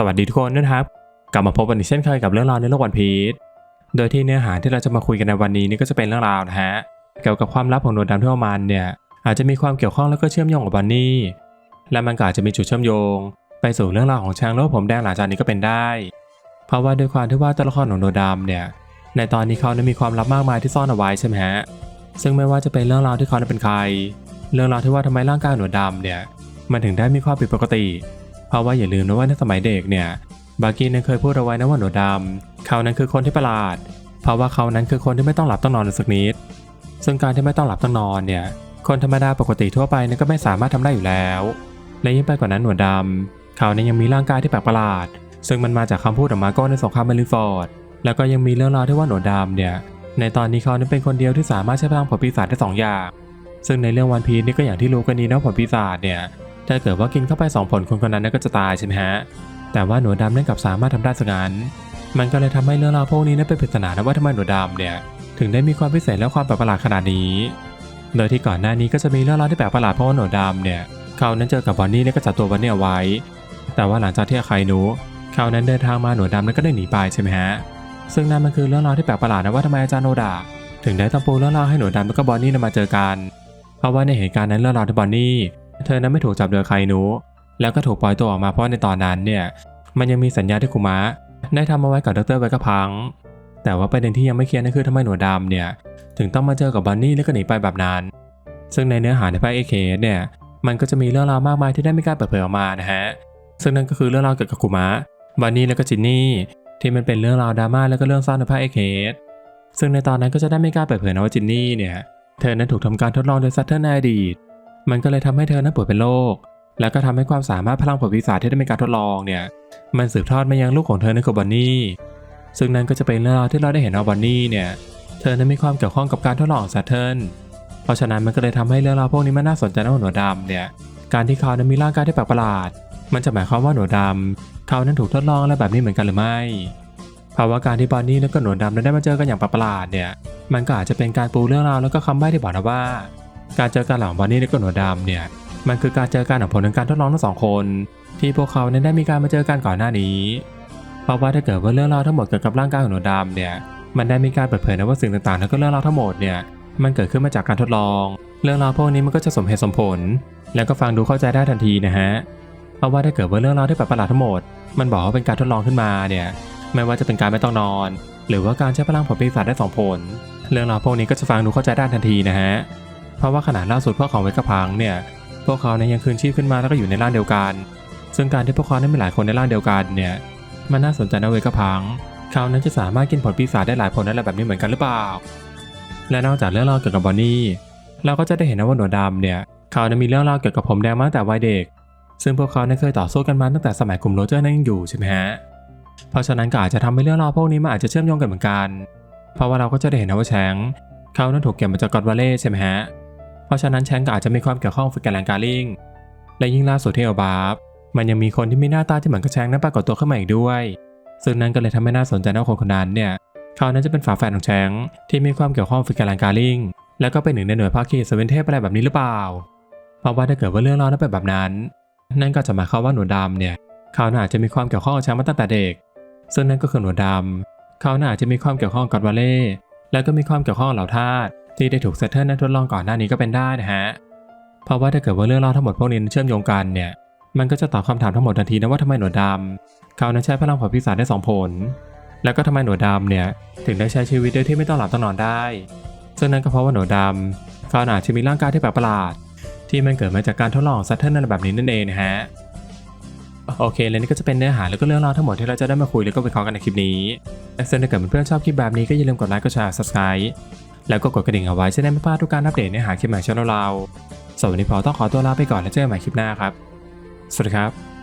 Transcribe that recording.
สวัสดีทุกคนนะครับ กลับมาพบกันอีกเช่นเคยกับเรื่องราวในโลกวันพีชโดยที่เนื้อหาที่เราจะมาคุยกันในวันนี้นี่ก็จะเป็นเรื่องราวนะฮะเกี่ยวกับความลับของหนวดดำที่ว่ามันเนี่ยอาจจะมีความเกี่ยวข้องแล้วก็เชื่อมโยงกับบันนี่และมันก็อาจจะมีจุดเชื่อมโยง ไปสู่เรื่องราวของช้างโลกผมแดงหลังจากนี้ก็เป็นได้ เพราะว่าด้วยความที่ว่าตัวละครของหนดดำเนี่ยในตอนนี้เขานั้นมีความลับมากมายที่ซ่อนเอาไว้ใช่ไหมฮะซึ่งไม่ว่าจะเป็นเรื่องราวที่เขานั้นเป็นใคร เรื่องราวที่ว่าทำไมร่างกายหนวดดำเนี่ยมันถึงได้มีความผิดปกติ เพราะว่าอย่าลืมนะว่าในสมัยเด็กเนี่ยบาร์กี้นั้นเคยพูดเอาไว้นะว่าหนวดดำเขานั้นคือคนที่ประหลาด เพราะว่าเขานั้นคือคนที่ไม่ต้องหลับต้องนอนเลยสักนิด ซึ่งการที่ไม่ต้องหลับต้องนอนเนี่ยคนธรรมดาปกติทั่วไปนั้นก็ไม่สามารถทำได้อยู่แล้ว และยิ่งไปกว่านั้นหนวดดำเขานั้นยังมีร่างกายที่แปลกประหลาด ซึ่งมันมาจากคำพูดของมาโก้ในสงครามเมลิฟอร์ดแล้วก็ยังมีเรื่องราวที่ว่าหนวดดำเนี่ยในตอนนี้เขานั้นเป็นคนเดียวที่สามารถใช้พลังผลปีศาจได้สองอย่างซึ่งในเรื่องวันพีชนี่ก็อย่างที่รู้กันดีนะผลปีศาจเนี่ย ถ้าเกิดว่ากินเข้าไป 2 ผลคนคนนั้นก็จะตายใช่ไหมฮะ แต่ว่าหนูดำนั่นกลับสามารถทำได้ซะงั้นมันก็เลยทำให้เรื่องราวพวกนี้นั้นเป็นปริศนานะว่าทำไมหนูดำเนี่ย ถึงได้มีความพิเศษและความแปลกประหลาดขนาดนี้ โดยที่ก่อนหน้านี้ก็จะมีเรื่องราวที่แปลกประหลาดเพราะว่าหนูดำเนี่ยเขานั้นเจอกับบอนนี่และก็จับตัวบอนนี่เอาไว้ แต่ว่าหลังจากที่อาใครนูเขานั้นเดินทางมาหนูดำนั้นก็ได้หนีไปใช่ไหมฮะซึ่งนั่นมันคือเรื่องราวที่แปลกประหลาดนะว่าทำไมอาจารย์โนดาถึงได้ต้องปูเรื่องราวให้หนูดำแล้วก็บอนนี่นั้นมาเจอกัน เพราะว่าในเหตุการณ์นั้นเรื่องราวที่บอนนี่ เธอนั้นไม่ถูกจับโดยใครนู้แล้วก็ถูกปล่อยตัวออกมาเพราะในตอนนั้นเนี่ย มันยังมีสัญญาที่คุมะได้ทำเอาไว้กับดรไวกะพัง แต่ว่าประเด็นที่ยังไม่เคลียร์นั่นคือทำไมหนวดดำเนี่ย ถึงต้องมาเจอกับบันนี่แล้วก็หนีไปแบบนั้น ซึ่งในเนื้อหาในภาคเอเคเนี่ย มันก็จะมีเรื่องราวมากมายที่ได้ไมีกล้าเปิดเผยออกมานะฮะ ซึ่งนั่นก็คือเรื่องราวเกี่ยวกับคุมะบันนี่แล้วก็จินนี่ที่มันเป็นเรื่องราวดราม่าแล้วก็เรื่องเศร้าในภาคเอเคซึ่งในตอนนั้นก็จะได้มีกาเปิดเผยนะว่าจินนี่เนี่ย เธอนั้นถูกทำการทดลองโดยซัตเทอร์ในอดีต มันก็เลยทำให้เธอนั้นป่วยเป็นโรคแล้วก็ทำให้ความสามารถพลังผลวิสาที่ได้มีการทดลองเนี่ย มันสืบทอดมายังลูกของเธอนั่นคือบอนนี่ ซึ่งนั่นก็จะเป็นเรื่องราวที่เราได้เห็นว่าบอนนี่เนี่ย เธอนั้นมีความเกี่ยวข้องกับการทดลองของซัตเทิลเพราะฉะนั้นมันก็เลยทำให้เรื่องราวพวกนี้มันน่าสนใจนะหนวดดำเนี่ย การที่เขานั้นมีร่างกายที่แปลกประหลาด มันจะหมายความว่าหนวดดำเขานั้นถูกทดลองอะไรแบบนี้เหมือนกันหรือไม่เพราว่าการที่บอนนี่และก็หนวดดำนั้นได้มาเจอกันอย่างแปลกประหลาดเนี่ย มันก็อาจจะเป็นการปูเรื่องราวแล้วก็คำใบ้ที่บอกนะว่า การเจอกันหลังบอนนี่และก็หนวดดำเนี่ยมันคือการเจอกันของผลของการทดลองทั้งสองคน ที่พวกเขานั้นได้มีการมาเจอกันก่อนหน้านี้ เพราะว่าถ้าเกิดว่าเรื่องราวทั้งหมดเกี่ยวกับร่างกายของหนูดำเนี่ยมันได้มีการเปิดเผยนะว่าสิ่งต่างๆ แล้วก็เรื่องราวทั้งหมดเนี่ยมันเกิดขึ้นมาจากการทดลอง เรื่องราวพวกนี้มันก็จะสมเหตุสมผล แล้วก็ฟังดูเข้าใจได้ทันทีนะฮะเพราะว่าถ้าเกิดว่าเรื่องราวที่แปลกประหลาดทั้งหมด มันบอกว่าเป็นการทดลองขึ้นมาเนี่ยไม่ว่าจะเป็นการไม่ต้องนอน หรือว่าการใช้พลังผลปีศาจได้สองผล เรื่องราวพวกนี้ก็จะฟังดูเข้าใจได้ทันทีนะฮะ เพราะว่าขนาดล่าสุดพวกของเวกพังเนี่ยพวกเขาเนี่ยยังคืนชีพขึ้นมาแล้วก็อยู่ในร่างเดียวกัน ซึ่งการที่พวกเขาได้มีหลายคนในร่างเดียวกันเนี่ยมันน่าสนใจนะเวกพังเขานั้นจะสามารถกินผลปีศาจได้หลายผลอะไรแบบนี้เหมือนกันหรือเปล่า และนอกจากเรื่องราวเกี่ยวกับบอนนี่เราก็จะได้เห็นนะว่าหนวดดำเนี่ยเขานั้นมีเรื่องราวเกี่ยวกับผมแดงมาตั้งแต่วัยเด็ก ซึ่งพวกเขานั้นเคยต่อสู้กันมาตั้งแต่สมัยกลุ่มโรเจอร์นั้นยังอยู่ใช่ไหมฮะเพราะฉะนั้นก็อาจจะทำให้เรื่องราวพวกนี้มันอาจจะเชื่อมโยงกันเหมือนกัน เพราะว่าเราก็จะได้เห็นนะว่าแชงเขานั้นถูกเก็บมาจากกอดวาเล่ใช่ไหมฮะ เพราะฉะนั้นแชงก์ก็อาจจะมีความเกี่ยวข้องกับแกแลนการลิงและยิ่งล่าสุดที่เอลบาฟมันยังมีคนที่มีหน้าตาที่เหมือนกับแชงก์นั้นปรากฏตัวขึ้นมาอีกด้วย ซึ่งนั่นก็เลยทำให้น่าสนใจนะว่าคนคนนั้นเนี่ยเขานั้นจะเป็นฝาแฝดของแชงก์ที่มีความเกี่ยวข้องกับแกแลนการลิงแล้วก็เป็นหนึ่งในหน่วยภาคีเซเวนเทพอะไรแบบนี้หรือเปล่า เพราะว่าถ้าเกิดว่าเรื่องราวนั้นเป็นแบบนั้น นั่นก็จะหมายความว่าหนูดำเนี่ยเขาน่าจะมีความเกี่ยวข้องกับแชงก์มาตั้งแต่เด็ก ซึ่งนั่นก็คือหนูดำเขาน่าจะมีความเกี่ยวข้องกับวาเล่แล้วก็มีความเกี่ยวข้องกับเหล่าทาส ที่ได้ถูกเซตเทิลนั้นทดลองก่อนหน้านี้ก็เป็นได้นะฮะ เพราะว่าถ้าเกิดว่าเรื่องราวทั้งหมดพวกนี้เชื่อมโยงกันเนี่ย มันก็จะตอบคำถามทั้งหมดทันทีนะว่าทำไมหนวดดำเขานั้นใช้พลังผลพิศาจได้สองผล แล้วก็ทำไมหนวดดำเนี่ยถึงได้ใช้ชีวิตโดยที่ไม่ต้องหลับต้องนอนได้ ซึ่งนั่นก็เพราะว่าหนวดดำเขาอาจจะมีร่างกายที่แปลกประหลาด ที่มันเกิดมาจากการทดลองเซตเทิลนั่นแบบนี้นั่นเองนะฮะโอเคและนี่ก็จะเป็นเนื้อหาแล้วก็เรื่องราวทั้งหมดที่เราจะได้มาคุยแล้วก็วิเคราะห์กันในคลิปนี้และถ้าเกิดเพื่อนชอบคลิปแบบนี้ก็อย่าลืมกดไลค์กดแชร์ subscribe แล้วก็กดกระดิ่งเอาไว้จะได้ไม่พลาดทุกการอัปเดตเนื้อหาคลิปใหม่ช่องเราสำหรับวันนี้พอต้องขอตัวลาไปก่อนแล้วเจอกันใหม่คลิปหน้าครับ สวัสดีครับ